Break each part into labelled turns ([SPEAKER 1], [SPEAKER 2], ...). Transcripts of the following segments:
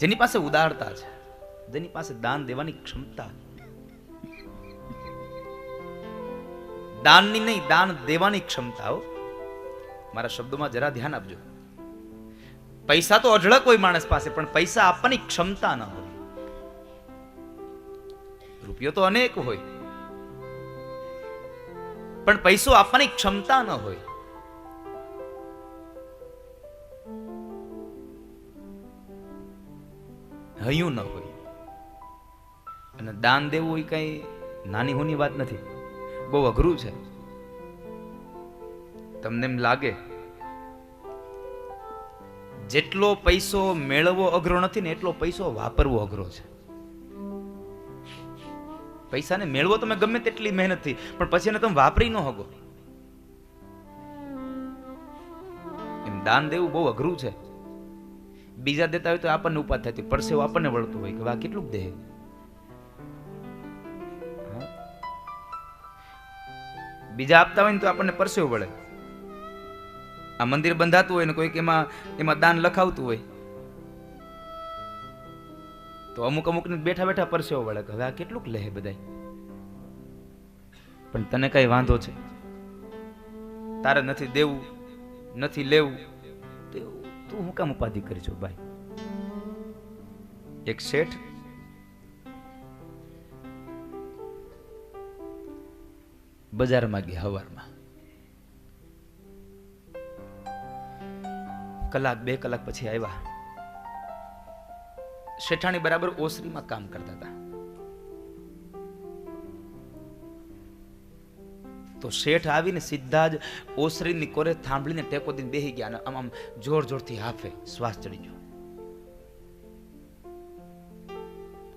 [SPEAKER 1] જેની પાસે ઉદારતા છે, જેની પાસે દાન દેવાની ક્ષમતા દાનની નહીં, દાન દેવાની ક્ષમતા મારા શબ્દોમાં જરા ધ્યાન આપજો. પૈસા તો અઢળક હોય માણસ પાસે, પણ પૈસા આપવાની ક્ષમતા ન હોય. રૂપિયો તો અનેક હોય. પણ પૈસો આપવાની ક્ષમતા ન હોય. હયું ન હોય. અને દાન દેવું એ કઈ નાની હોની વાત નથી. બહુ અઘરું છે. તમને એમ લાગે, જેટલો પૈસો મેળવવો અઘરો નથી ને એટલો પૈસો વાપરવો અઘરો છે. પૈસાને મેળવો તમે ગમે તેટલી મહેનતથી પણ પછી એને તમે વાપરી ન હગો. એમ દાન દેવું બહુ અઘરું છે. બીજા દેતા હોય તો આપણને ઉપાદ થતી પરસેવો આપણને વળતું હોય કે વાહ, કેટલું દેહ. બીજા આપતા હોય ને તો આપણને પરસેવો વળે. આ મંદિર બંધાતું હોય ને કોઈક એમાં એમાં દાન લખાવતું હોય. તો અમુક અમુક ને બેઠા બેઠા પરસેવો વળે હવે આ કેટલુંક લે બધાય. પણ તને કઈ વાંધો છે? તારે નથી દેવું, નથી લેવું તો હું કામ ઉપાધિ કરી છો, ભાઈ? એક શેઠ. બજારમાં ગયા હવારમાં. કલાક બે કલાક પછી આવ્યા. શેઠાણી બરાબર ઓસરીમાં કામ કરતા હતા. તો શેઠ આવીને સીધા જ ઓસરીની કોરે થાંભળીને ટેકો દઈને બેહી ગયા અને આમ આમ જોર જોરથી હાફે શ્વાસ ચડી ગયો.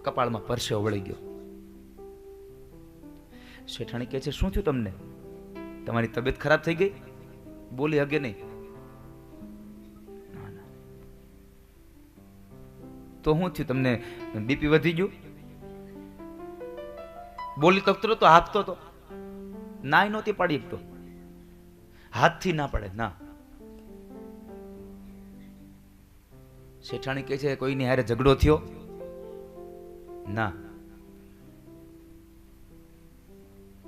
[SPEAKER 1] કપાળમાં પરસેવો વળી ગયો. શેઠાણી કહે છે, શું થયું તમને? તમારી તબિયત ખરાબ થઈ ગઈ? બોલી હગે નહીં. તો શું થયું તમને? બીપી વધી ગયું? બોલી તકતો તો હાફતો તો. નાય નહોતી પાડી શકતો હાથથી ના પડે, ના. શેઠાણી કહે છે, કોઈની હારે ઝઘડો થયો? ના.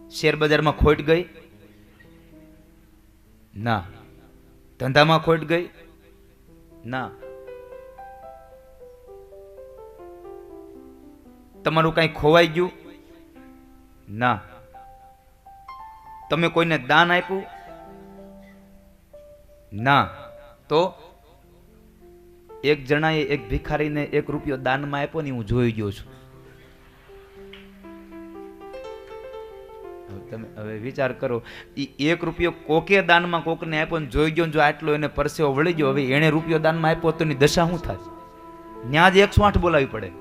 [SPEAKER 1] શેર બજારમાં ખોટ ગઈ? ના. ધંધામાં ખોટ ગઈ? ના. તમારું કઈ ખોવાઈ ગયું? ના. તમે કોઈને દાન આપ્યું? ના. તો? એક જણાએ એક ભિખારીને એક રૂપિયો દાનમાં આપ્યો ને હું જોઈ ગયો છું. તમે હવે વિચાર કરો. એ એક રૂપિયો કોકે દાનમાં કોકને આપ્યો ને જોઈ ગયો જો આટલો એને પરસેવો વળી ગયો, હવે એણે રૂપિયો દાનમાં આપ્યો તો એની દશા શું થાય? ત્યાં જ એકસો આઠ બોલાવી પડે.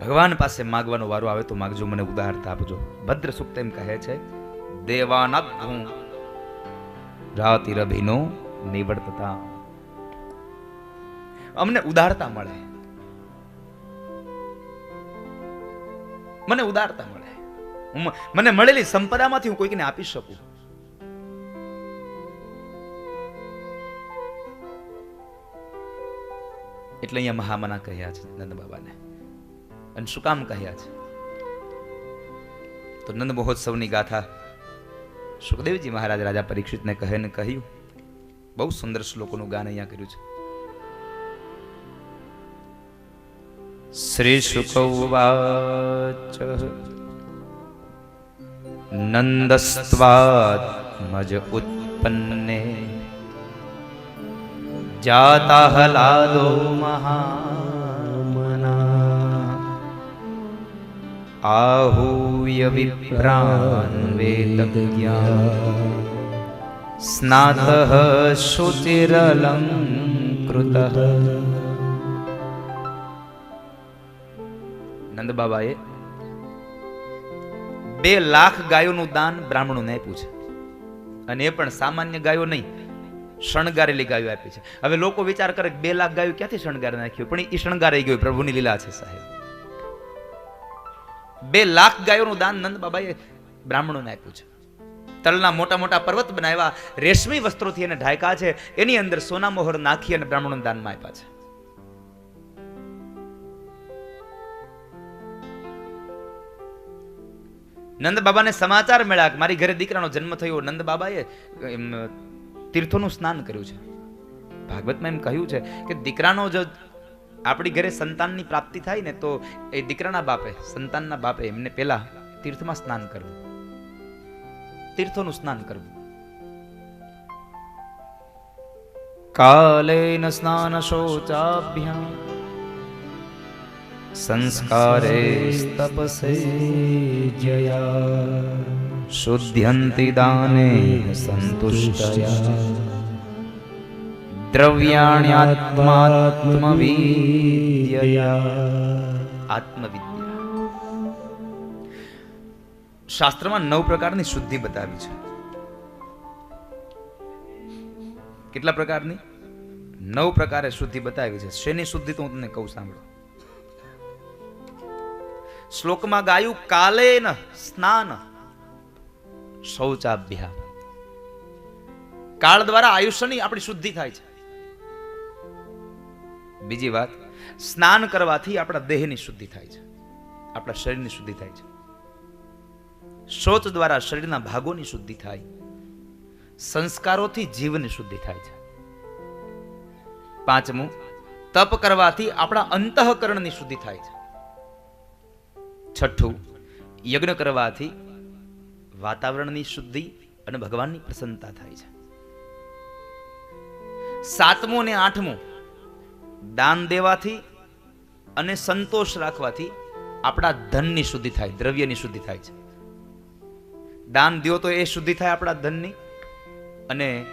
[SPEAKER 1] ભગવાન પાસે માગવાનો વારો આવે તો માગજો, મને ઉદાહરતા આપજો. ભદ્ર સુક્ત એમ કહે છે દેવાનાદ્ધું રાતિ રભિનો નિવડતતા અમને ઉદારતા મળે. મને ઉદારતા મળે. મને મળેલી સંપદામાંથી હું કોઈકને આપી શકું. એટલે અહીંયા મહામના કહ્યા છે નંદ બાબાને અને શું કામ કહ્યા છે? તો નંદ મહોત્સવની ગાથા સુખદેવજી મહારાજ રાજા પરીક્ષિતને કહે ને કહ્યું, બહુ સુંદર શ્લોકોનું ગાન અહીંયા કર્યું છે. શ્રી શુકવાચ મજ ઉત્પન્ને જાતા હલાદો મહામના आहूय विप्रान् वेदज्ञा स्नातः शुचिरलङ्कृतः નંદ બાબાએ બે લાખ ગાયોનું દાન બ્રાહ્મણોને આપ્યું છે અને એ પણ સામાન્ય ગાયો નહીં શણગારેલી ગાયો આપી છે હવે લોકો વિચાર કરે કે બે લાખ ગાયો ક્યાંથી શણગાર નાખ્યું પણ એ શણગારાઈ ગયું પ્રભુની લીલા છે સાહેબ બે લાખ ગાયોનું દાન નંદ બાબાએ બ્રાહ્મણોને આપ્યું છે. તલના મોટા મોટા પર્વત બનાવ્યા, રેશમી વસ્ત્રોથી એને ઢાંક્યા છે, એની અંદર સોના મોહર નાખી અને બ્રાહ્મણો દાનમાં આપ્યા છે. નંદ બાબાને સમાચાર મળ્યા કે મારી ઘરે દીકરાનો જન્મ થયો. નંદ બાબાએ તીર્થોનું સ્નાન કર્યું છે. ભાગવતમાં એમ કહ્યું છે કે દીકરાનો જો આપણી ઘરે સંતાનની પ્રાપ્તિ થાય ને તો એ દીકરાના બાપે, સંતાનના બાપે એમને પહેલા તીર્થમાં સ્નાન કરવું. તીર્થોનું સ્નાન કરવું. કાલેન સ્નાન શૌચાભ્યામ. સંસ્કારે તપસે જયા. શુદ્ધ્યંતિ દાને સંતુષ્ટયા. દ્રવ્યાણ્યાત્માત્મવિદ્યયા આત્મવિદ્યા શાસ્ત્રમાં નવ પ્રકારની શુદ્ધિ બતાવી છે. કેટલા પ્રકારની? નવ પ્રકારે શુદ્ધિ બતાવી છે. શેની શુદ્ધિ તો હું તમને કહું, સાંભળો. શ્લોકમાં ગાયું, કાલેન સ્નાન શૌચાભ્યા. કાળ દ્વારા આયુષ્યની આપણી શુદ્ધિ થાય છે. બીજી વાત, સ્નાન કરવાથી આપણા દેહની શુદ્ધિ થાય છે. આપણા શરીરની શુદ્ધિ થાય છે. શૌચ દ્વારા શરીરના ભાગોની શુદ્ધિ થાય. સંસ્કારોથી જીવની શુદ્ધિ થાય છે. પાંચમું, તપ કરવાથી આપણા અંતઃકરણની શુદ્ધિ થાય છે. છઠ્ઠું, યજ્ઞ કરવાથી વાતાવરણની શુદ્ધિ અને ભગવાનની પ્રસન્નતા થાય છે. સાતમું અને આઠમું દાન દેવાથી અને સંતોષ રાખવાથી આપણા ધનની શુદ્ધિ થાય, દ્રવ્યની શુદ્ધિ થાય છે. દાન દો તો એ શુદ્ધિ થાય આપણા ધનની. અને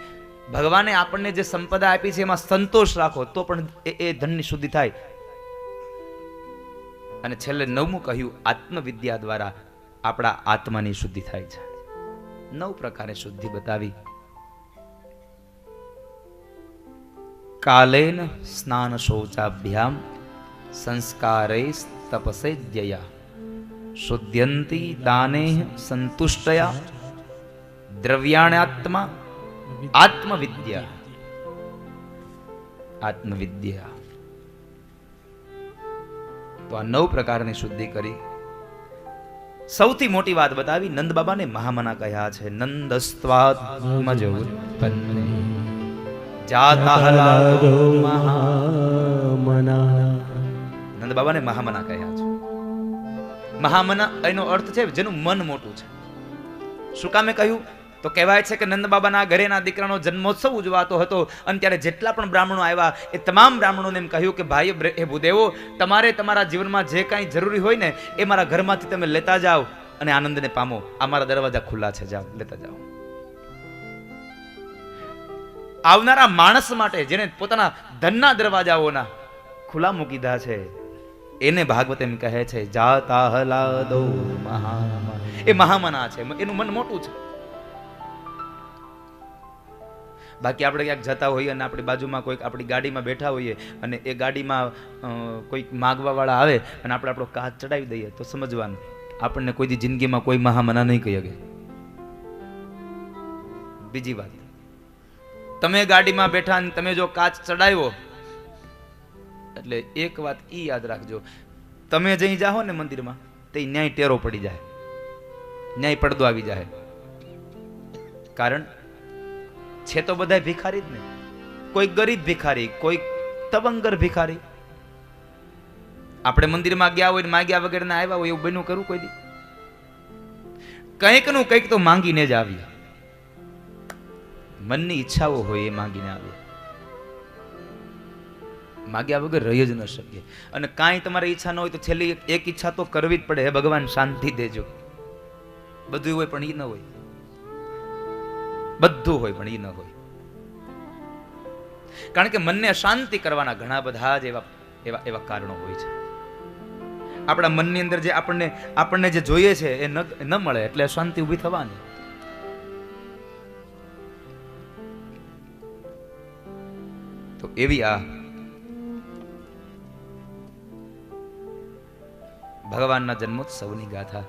[SPEAKER 1] ભગવાને આપણને જે સંપદા આપી છે એમાં સંતોષ રાખો તો પણ એ ધનની શુદ્ધિ થાય. અને છેલ્લે નવમું કહ્યું, આત્મવિદ્યા દ્વારા આપણા આત્માની શુદ્ધિ થાય છે. નવ પ્રકારે શુદ્ધિ બતાવી. કાલેન સ્નાન શૌચાભ્યામ સંસ્કારે તપસે જયા શુદ્ધ્યંતી દાને સંતુષ્ટયા દ્રવ્યાણાત્મા આત્મવિદ્યા આત્મવિદ્યા તો આ નવ પ્રકારની શુદ્ધિ કરી સૌથી મોટી વાત બતાવી નંદ બાબાને મહામના કહ્યા છે નંદસ્વાત્મજ ઉત્પન્ને જાતા હલાદો મહા નંદ બાબાને મહામના કહ્યા છે. મહામના એનો અર્થ છે જેનું મન મોટું છે. શું કામે કહ્યું? તો કહેવાય છે કે નંદ બાબાના ઘરેના દીકરાનો જન્મોત્સવ ઉજવાતો હતો અને ત્યારે જેટલા પણ બ્રાહ્મણો આવ્યા એ તમામ બ્રાહ્મણોને એમ કહ્યું કે ભાઈ હે ભૂદેવો તમારે તમારા જીવનમાં જે કાંઈ જરૂરી હોય ને એ મારા ઘરમાંથી તમે લેતા જાઓ અને આનંદને પામો. આ મારા દરવાજા ખુલ્લા છે. જાઓ લેતા જાઓ. આવનારા માણસ માટે જેને પોતાના ધનના દરવાજાઓના ખુલ્લા મૂકી દીધા છે, એને ભાગવત એમ કહે છે, જાતા હલાદો મહામા. એ મહામના છે, એનું મન મોટું છે. બાકી આપણે ક્યાંક જતા હોઈએ અને આપણી બાજુમાં કોઈક આપણી ગાડીમાં બેઠા હોઈએ અને એ ગાડીમાં કોઈક માગવાવાળા આવે અને આપણે આપણો કાચ ચડાવી દઈએ, તો સમજવાનું, આપણને કોઈ જિંદગીમાં કોઈ મહામના નહીં કહી શકે. બીજી વાત. તમે ગાડીમાં બેઠા ને તમે જો કાચ ચડાવ્યો, એટલે એક વાત ઈ યાદ રાખજો. તમે જઈ જાઓ ને મંદિરમાં, તે ન્યાય ટેરો પડી જાય. ન્યાય પડદો આવી જાય. કારણ, છે તો બધા ભિખારી જ ને. કોઈ ગરીબ ભિખારી, કોઈ તબંગર ભિખારી. આપણે મંદિરમાં ગયા હોય માગ્યા વગરના આવ્યા હોય એવું બન્યું કરું કોઈ દી? કંઈકનું કંઈક તો માંગીને જ આવીએ. મનની ઈચ્છાઓ હોય એ માગીને આવે. માગ્યા વગર રહી જ ન શકીએ. અને કાંઈ તમારી ઈચ્છા ન હોય તો છેલ્લી એક- ઈચ્છા તો કરવી જ પડે. હે ભગવાન, શાંતિ દેજો. બધું હોય પણ એ ન હોય. બધું હોય પણ એ ન હોય. કારણ કે મનને શાંતિ કરવાના ઘણા બધા જ એવા એવા એવા કારણો હોય છે. આપણા મનની અંદર જે આપણને આપણને જે જોઈએ છે એ ન ન મળે. એટલે શાંતિ ઊભી થવાની. તો એવી આ ભગવાનના જન્મોત્સવની ગાથા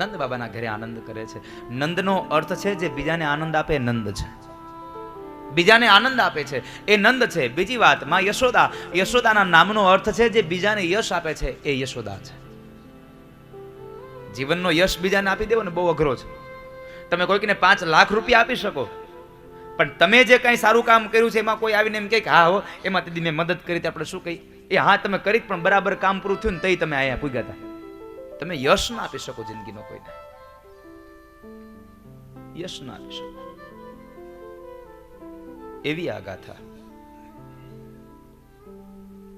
[SPEAKER 1] નંદ બાબાના ઘરે આનંદ કરે છે. નંદનો અર્થ છે જે બીજાને આનંદ આપે નંદ છે. બીજાને આનંદ આપે છે એ નંદ છે. બીજી વાત, માં યશોદા, યશોદાના નામનો અર્થ છે જે બીજાને યશ આપે છે એ યશોદા છે. જીવનનો યશ બીજાને આપી દેવો ને બહુ અઘરો છે. તમે કોઈકને પાંચ લાખ રૂપિયા આપી શકો. પણ તમે જે કંઈ સારું કામ કર્યું છે, એમાં કોઈ આવીને એમ કહે કે, હા, હો, એમાં દીદી મેં મદદ કરી આપણે શું કહી? એ, હા, તમે કરી પણ બરાબર કામ પૂરું થયું ને તઈ તમે અહીંયા પૂગ્યા હતા તમે યશ ના આપી શકો જિંદગીનો કોઈને. યશ ના આપી શકો. એવી આ ગાથા.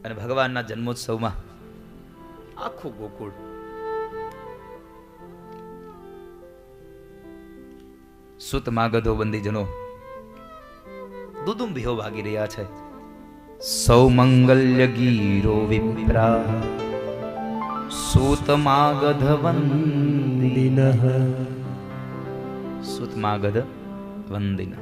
[SPEAKER 1] અને ભગવાનના જન્મોત્સવમાં આખું ગોકુળ સુત માગધો બંદીજનો દુદુંભીઓ ભાગી રહ્યા છે. સૌમંગલ્ય ગીરો વિપ્રા સુત માગધ વંદિન સુત માગધ વંદિન.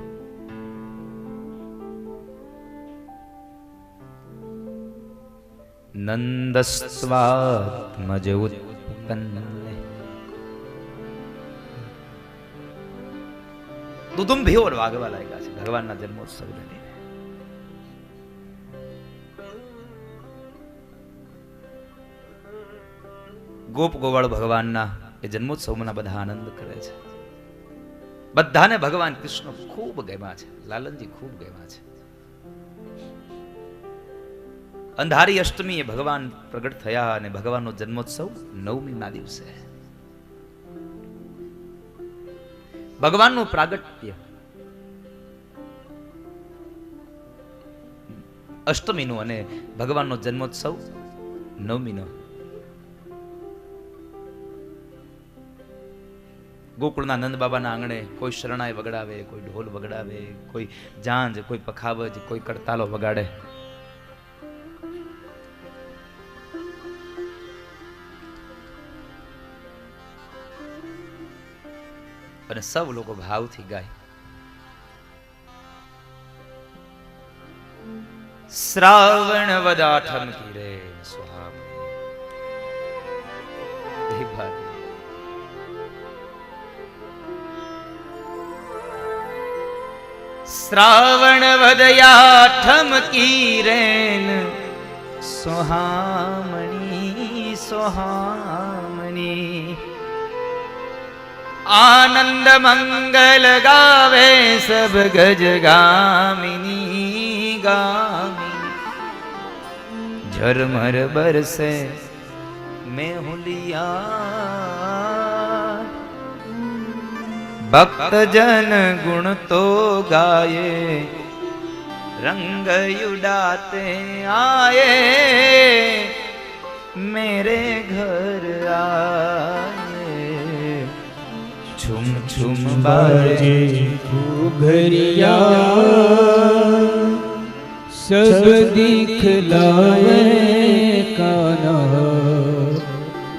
[SPEAKER 1] નંદસ્વાત્મજ ઉત્પન્ને. દુદુંભીઓ વાગવા લાગ્યા છે. ભગવાનના જન્મોત્સવને ગોપ ગોવાળ ભગવાનના એ જન્મોત્સવમાં બધા આનંદ કરે છે. બધાને ભગવાન કૃષ્ણ ખૂબ ગમ્યા છે. લાલનજી ખૂબ ગમ્યા છે. અંધારી અષ્ટમી એ ભગવાન પ્રગટ થયા અને ભગવાનનો જન્મોત્સવ નવમીના દિવસે. ભગવાનનું પ્રાગટ્ય. અષ્ટમીનો અને ભગવાનનો જન્મોત્સવ નવમીનો. ગોકુળના નંદ બાબાના આંગણે કોઈ શરણાઈ વગડાવે, કોઈ ઢોલ વગડાવે, કોઈ જાંજ, કોઈ પખાવજ, કોઈ કડતાલો વગાડે. અને સૌ લોકો ભાવથી ગાય. શ્રાવણ વદાઠમ કીરે સુહામ એ ભાત. શ્રાવણ વદયાઠમ કીરેન સોહામણી સોહામણી આનંદ મંગલ ગાવે સબ ગજ ગામિની ગામિની ઝરમર બરસે મેહુલિયા ભક્ત જન ગુણ તો ગાયે રંગ उड़ाते આયે મેરે ઘર આયે છુમ છુમ બાજે
[SPEAKER 2] घरिया सब दिखलाए काना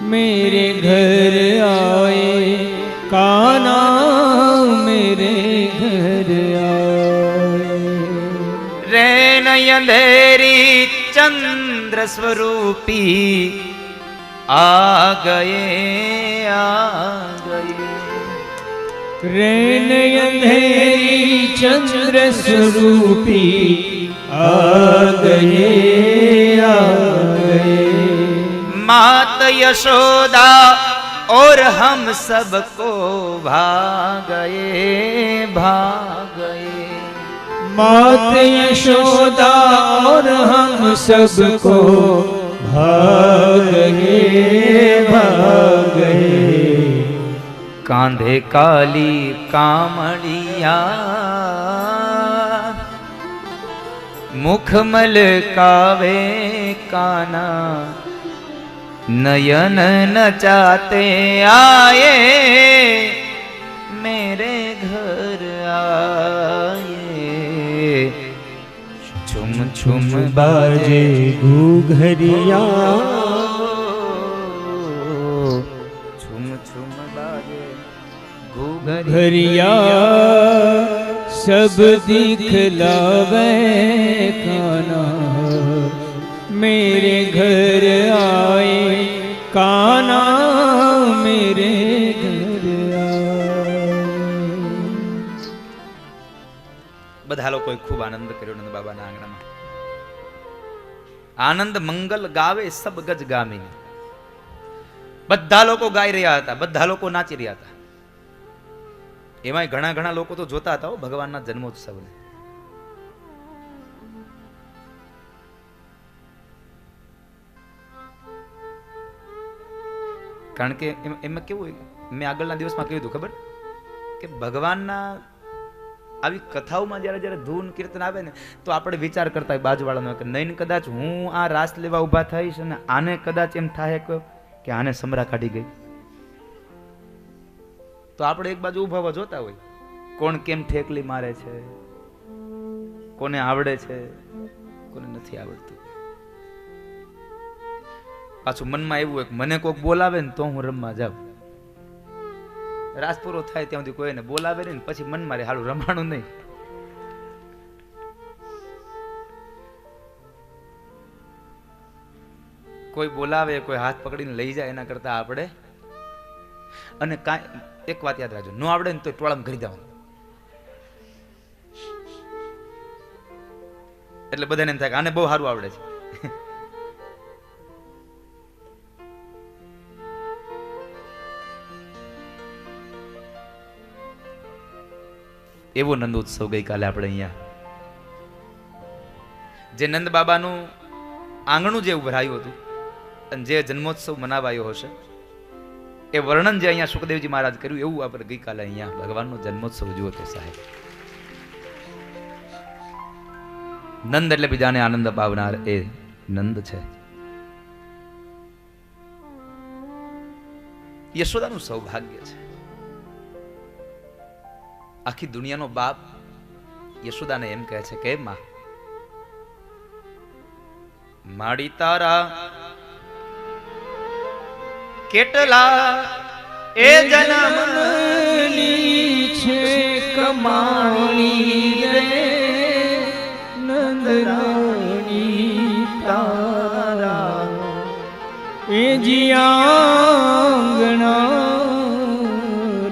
[SPEAKER 2] मेरे घर आए काना मेरे घर आए
[SPEAKER 1] રે નયંધેરી ચંદ્ર સ્વરૂપી આ ગયે આ ગયે
[SPEAKER 2] रैन अंधेरी चंद्र स्वरूपी आ गए आ गए
[SPEAKER 1] मात यशोदा और हम सबको भागए भागए
[SPEAKER 2] मात यशोदा और हम सबको भाग गए
[SPEAKER 1] કાંધે કાલી કામળિયા મુખમલ કાવે કાના નયન નચાતે આયે મેરે
[SPEAKER 2] ઘર આયે
[SPEAKER 1] છુમ છુમ બાજે ઘૂઘરિયા
[SPEAKER 2] ઘરિયા સબ દિખલાવે કાના मेरे घर आए काना मेरे
[SPEAKER 1] બધા લોકોએ ખૂબ આનંદ કર્યો નંદ બાબાના આંગણામાં. આનંદ મંગલ ગાવે સબ ગજ ગામે બધા લોકો ગાઈ રહ્યા હતા, બધા લોકો નાચી રહ્યા હતા. એમાંય ઘણા ઘણા લોકો તો જોતા હતા ભગવાનના જન્મોત્સવને. કારણ કે એમ- કેવું મેં આગળના દિવસમાં કહ્યું હતું, ખબર? કે ભગવાનના આવી કથાઓમાં જ્યારે જ્યારે ધૂન કીર્તન આવે ને, તો આપણે વિચાર કરતા હોય બાજુવાળાનો કે નહીં કદાચ હું આ રાસ લેવા ઊભા થઈશ અને આને કદાચ એમ થાય કે આને સમરા કાઢી ગઈ. તો આપણે એક બાજુ ઊભા જોતા હોય. કોણ કેમ ઠેકલી મારે છે? કોને આવડે છે? કોને નથી આવડતું. પાછું મનમાં એવું હોય મને કોઈક બોલાવે ને તો હું રમવા જાઉં. રાસ પૂરો થાય ત્યાં સુધી કોઈને બોલાવે નહીં પછી મનમાં રે હાલું રમાણું નહીં. કોઈ બોલાવે, કોઈ હાથ પકડીને લઈ જાય એના કરતા આપણે. અને કાંઈ એક વાત યાદ રાખજો. ન આવડે ને તો ટોળામાં કરી દેવાનું એટલે બધાને એમ થાય કે આને બહુ સારું આવડે છે. એવો નંદ ઉત્સવ ગઈકાલે આપણે અહીંયા. જે નંદ બાબાનું આંગણું જે ઉભરાયું હતું અને જે જન્મોત્સવ મનાવાયો હશે. એ વર્ણન જે અહીંયા સુખદેવજી મહારાજ કર્યું, એવું આપણે ગઈકાલે અહીંયા ભગવાનનો જન્મોત્સવ જુઓ તો સાહેબ. નંદ એટલે બીજાને આનંદ અપાવનાર એ નંદ છે. યશોદાનું સૌભાગ્ય છે. આખી દુનિયાનો બાપ યશોદાને એમ કહે છે કે, માં, માડી તારા કેટલા એ જન્મ
[SPEAKER 2] છે કમાણી રે નંદરાણી તારા એ જીયાંગણા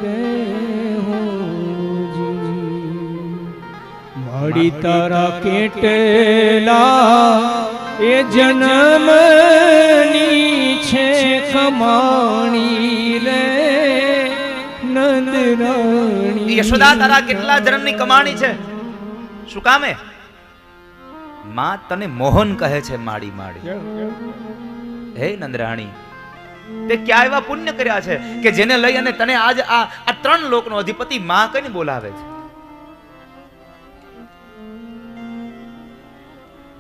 [SPEAKER 2] રે હોજી તારા કેટલા એ જન્મની છે કમાણી રે નંદરાણી
[SPEAKER 1] યશોદા તારા કેટલા જન્મની કમાણી છે? શું કામે માં તને મોહન કહે છે માડી માડી. હે નંદરાણી તે ક્યાં એવા પુણ્ય કર્યા છે કે જેને લઈ અને તને આજ આ આ ત્રણ લોકનો અધિપતિ માં કઈને બોલાવે છે?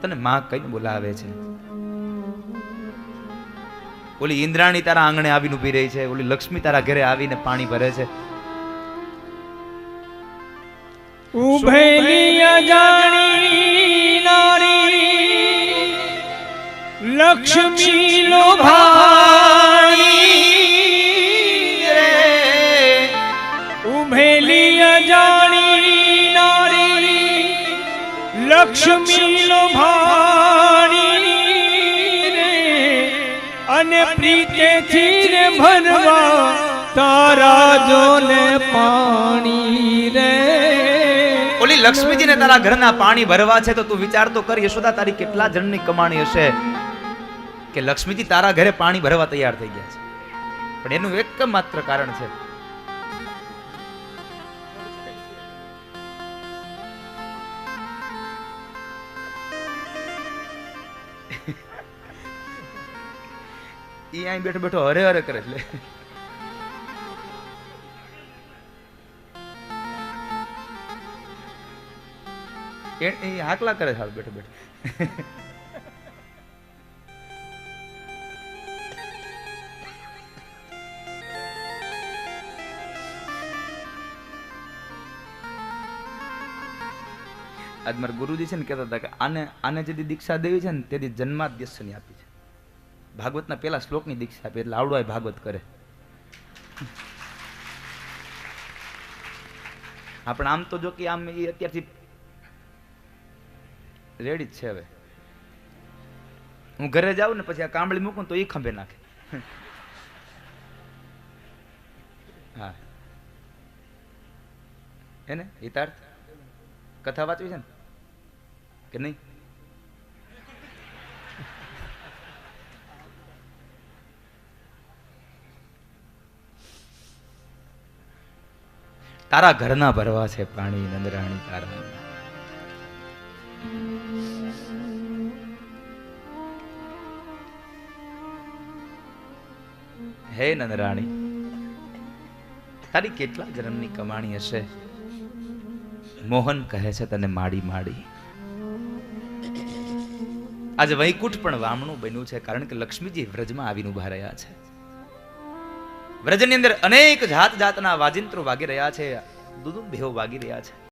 [SPEAKER 1] તને માં કઈને બોલાવે છે. ઓલી ઇન્દ્રાણી તારા આંગણે આવીને ઊભી રહી છે, ઓલી લક્ષ્મી તારા ઘરે આવીને પાણી ભરે છે.
[SPEAKER 2] ઉભેલી અજાણી લક્ષ્મી લોભાણી ઉભેલી અજાણી નારી, લક્ષ્મી લોભાણી ભરવા તારા જોને પાણી રે.
[SPEAKER 1] ઓલી લક્ષ્મીજીને તારા ઘરના પાણી ભરવા છે તો તું વિચાર તો કર, યશોદા, તારી કેટલા જણની કમાણી હશે કે લક્ષ્મીજી તારા ઘરે પાણી ભરવા તૈયાર થઈ ગયા છે. પણ એનું એક માત્ર કારણ છે ઈ અહીં બેઠો બેઠો હરે હરે કરે એટલે એ એ હાકલા કરે સારું બેઠો બેઠો. આજ મારા ગુરુજી છે ને કહેતા હતા કે આને આને જે દીક્ષા દેવી છે ને તેથી જન્માદ્યસની આપી છે. ભાગવતના પેલા શ્લોકની દીક્ષા આપી, એટલે આવડો ભાગવત કરે. આપણે આમ તો જો કે આમ એ અત્યારથી રેડી જ છે હવે. હું ઘરે જાઉં ને પછી આ કાંબળી મૂકું તો એ ખંભે નાખે. હા. એને હિતાર્થ કથા વાંચવી છે ને? કે નહીં? તારા ઘરના ભરવા છે પાણી નંદરાણી તારા. હે નંદરાણી, તારી કેટલા જન્મની કમાણી હશે? મોહન કહે છે તને માડી માડી. આજે વૈકુંઠ પણ વામણું બન્યું છે કારણ કે લક્ષ્મીજી વ્રજમાં આવીને ઊભા રહ્યા છે. વ્રજની અંદર અનેક જાત જાતના વાજિંત્રો વાગી રહ્યા છે. દુદુંભેઓ વાગી રહ્યા છે.